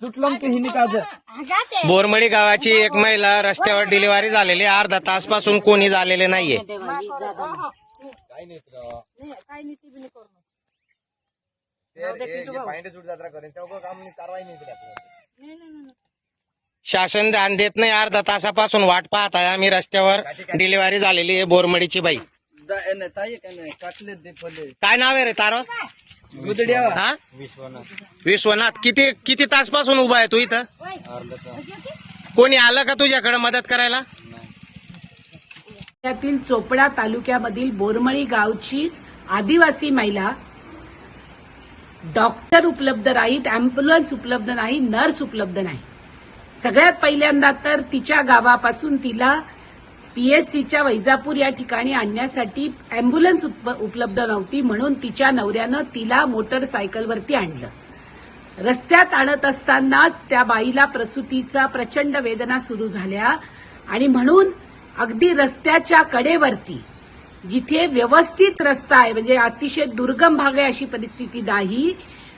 चुटलं की हिनी काज बोरमडी गावाची एक महिला रस्त्यावर डिलिव्हरी झालेली आहे. अर्धा तासपासून कोणी झालेले नाहीये. शासन ध्यान देत नाही. अर्धा तासापासून वाट पाहत आहे. आम्ही रस्त्यावर डिलिव्हरी झालेली आहे बोरमडीची बाई. काय नाव आहे रे तार? गुदड्या. हा? विश्वनाथ. किती किती तासपासून उभा आहे तू इथं? कोणी आलं का तुझ्याकडे मदत करायला? जिल्ह्यातील चोपडा तालुक्यामधील बोरमळी गावची आदिवासी महिला डॉक्टर उपलब्ध नाहीत अँब्युलन्स उपलब्ध नाही नर्स उपलब्ध नाही. सगळ्यात पहिल्यांदा तर तिच्या गावापासून तिला पीएससीच्या वैजापूर या ठिकाणी आणण्यासाठी अँब्युलन्स उप- उपलब्ध नव्हती म्हणून तिच्या नवऱ्यानं तिला मोटरसायकलवरती आणलं. रस्त्यात आणत असतानाच त्या बाईला प्रसूतीचा प्रचंड वेदना सुरू झाल्या आणि म्हणून अगदी रस्त्याच्या कडेवरती जिथे व्यवस्थित रस्ता आहे म्हणजे अतिशय दुर्गम भाग आहे अशी परिस्थिती नाही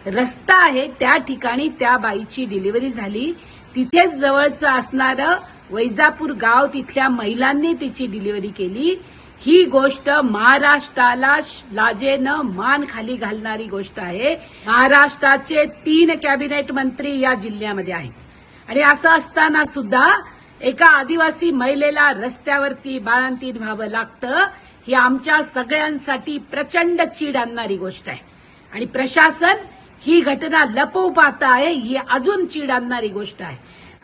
रस्ता आहे त्या ठिकाणी त्या बाईची डिलिव्हरी झाली. तिथेच जवळचं असणारं वैजापूर गाव तिथल्या महिलांनी तिची डिलिव्हरी केली. ही गोष्ट महाराष्ट्राला लाजेनं मान खाली घालणारी गोष्ट आहे. महाराष्ट्राचे तीन कॅबिनेट मंत्री या जिल्ह्यामध्ये आहेत. आणि असं असताना सुद्धा एका आदिवासी महिलेला रस्त्यावरती बाळांतीन व्हावं लागतं ही आमच्या सगळ्यांसाठी प्रचंड चीड आणणारी गोष्ट आहे. आणि प्रशासन ही घटना लपवू पाहत आहे ही अजून चीड आणणारी गोष्ट आहे.